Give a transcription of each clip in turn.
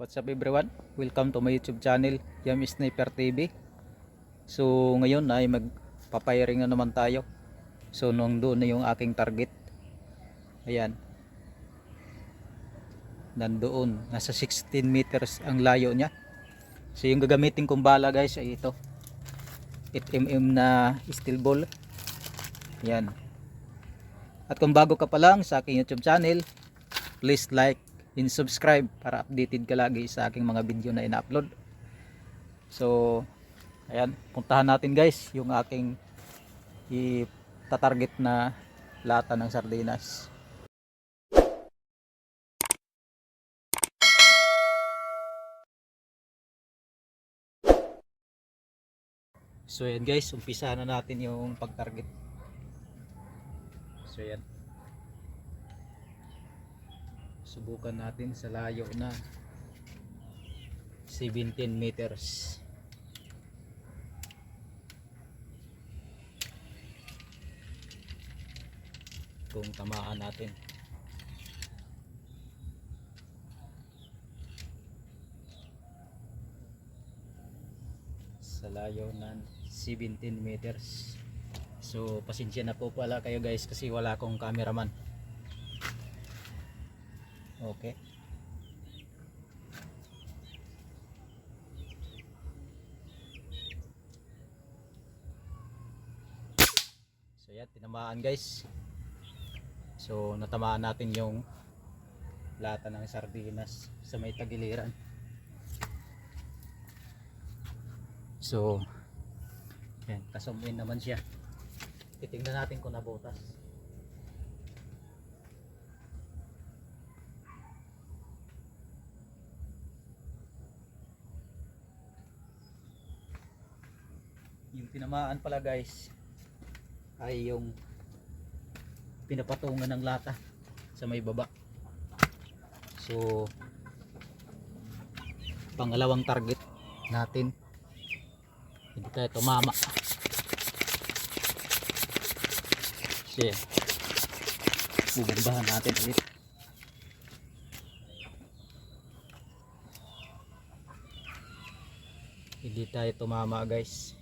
What's up everyone? Welcome to my YouTube channel, Yam Sniper TV. So ngayon ay magpapiring na naman tayo. So nung doon na yung aking target. Ayan. Nandoon, nasa 16 meters ang layo niya. So yung gagamitin kong bala guys ay ito. 8mm na steel ball. Ayan. At kung bago ka pa lang sa aking YouTube channel, please like and subscribe para updated ka lagi sa aking mga video na ina-upload. So, ayan, puntahan natin guys yung aking itatarget na lata ng sardinas. So ayan guys, umpisa na natin yung pag-target. So ayan. Subukan natin sa layo na 17 meters. Kung tamaan natin. Sa layo ng 17 meters. So pasensya na po pala kayo guys kasi wala akong cameraman. Okay. So yan, tinamaan guys. So natamaan natin yung lata ng sardinas sa may tagiliran. So yan, kasumuin naman siya. Titingnan natin kung nabutas. Tinamaan pala guys ay yung pinapatungan ng lata sa may baba. So pangalawang target natin. Hindi tayo tumama. Siya bubumbahan natin ulit. Hindi tayo tumama guys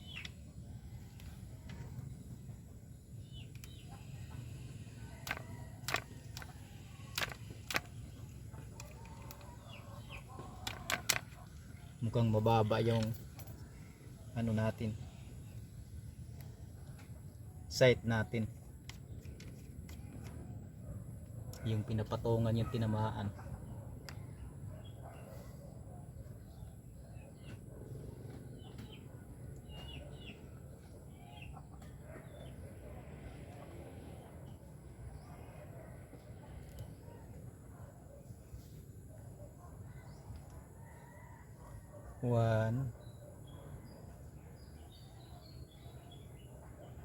mukhang mababa yung ano natin. Sight natin. Yung pinapatungan yung tinamaan one.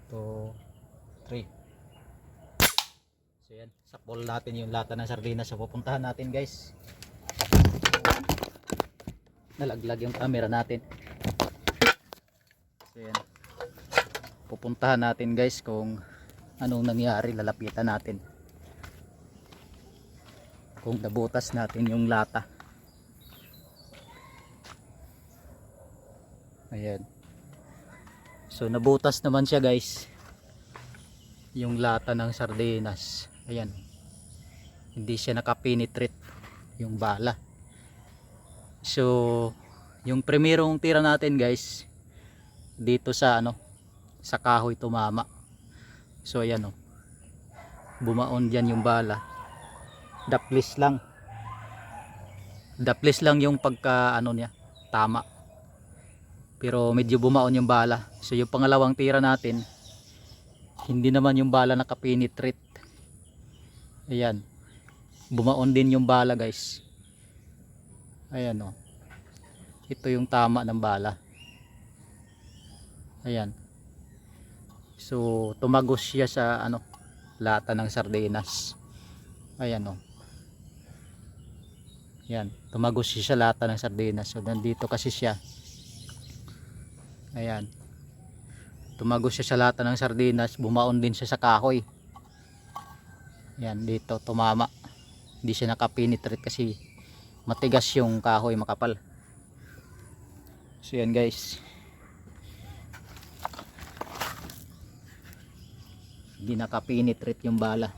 Two. Three. So yan. Sakbol natin yung lata ng sardinas. So pupuntahan natin guys. Nalaglag yung camera natin. So yan. Pupuntahan natin guys kung anong nangyari. Lalapitan natin. Kung nabutas natin yung lata Ayan. So nabutas naman siya guys. Yung lata ng sardinas. Ayan. Hindi siya nakapenetrate yung bala. So yung primerong tira natin guys dito sa ano sa kahoy tumama. So ayan oh. Bumaon diyan yung bala. Daplis lang. Daplis lang yung pagka ano niya tama pero medyo bumaon yung bala. So yung pangalawang tira natin hindi naman yung bala nakapenetrate. Ayan. Bumaon din yung bala guys. Ayan o ito yung tama ng bala. Ayan. So tumagos siya sa ano lata ng sardinas. Ayan o yan tumagos siya sa lata ng sardinas. So nandito kasi siya Ayan. Tumagos siya sa lata ng sardinas, bumaon din siya sa kahoy. Ayan, dito tumama. Hindi siya nakapenetrate kasi matigas yung kahoy makapal so yan guys hindi nakapenetrate yung bala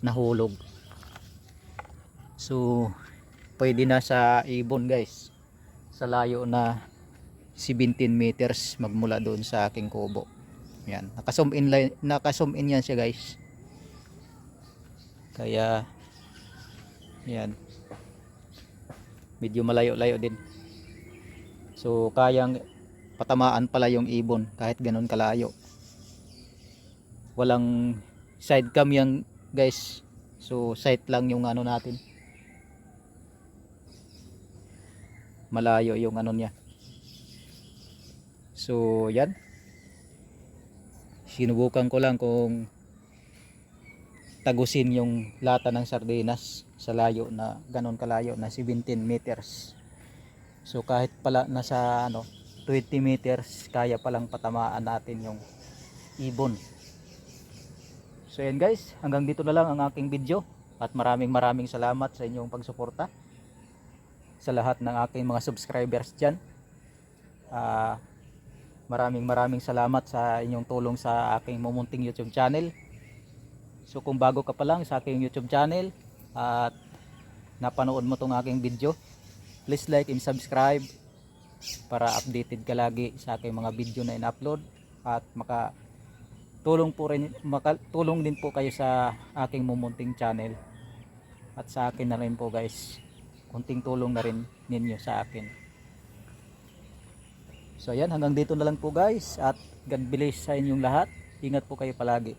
nahulog so pwede na sa ibon guys sa layo na 17 meters magmula doon sa aking kubo. Yan. Naka-zoom in, li- naka-zoom in yan siya guys. Kaya yan. Medyo malayo-layo din. So kayang patamaan pala yung ibon kahit ganun kalayo. Walang side cam yan guys. So sight lang yung ano natin. Malayo yung ano niya so yan. Sinubukan ko lang kung tagusin yung lata ng sardinas sa layo na ganon kalayo na 17 meters. So kahit pala nasa ano 20 meters kaya palang patamaan natin yung ibon. So yan guys. Hanggang dito na lang ang aking video. At maraming maraming salamat sa inyong pagsuporta sa lahat ng aking mga subscribers dyan. Ah, maraming maraming salamat sa inyong tulong sa aking mumunting youtube channel. So kung bago ka pa lang sa aking YouTube channel at napanood mo tong aking video, please like and subscribe para updated ka lagi sa aking mga video na in-upload at maka tulong po rin maka, tulong din po kayo sa aking mumunting channel. At sa akin na rin po guys. Kunting tulong na rin ninyo sa akin so ayan hanggang dito na lang po guys at God bless sa inyong lahat ingat po kayo palagi.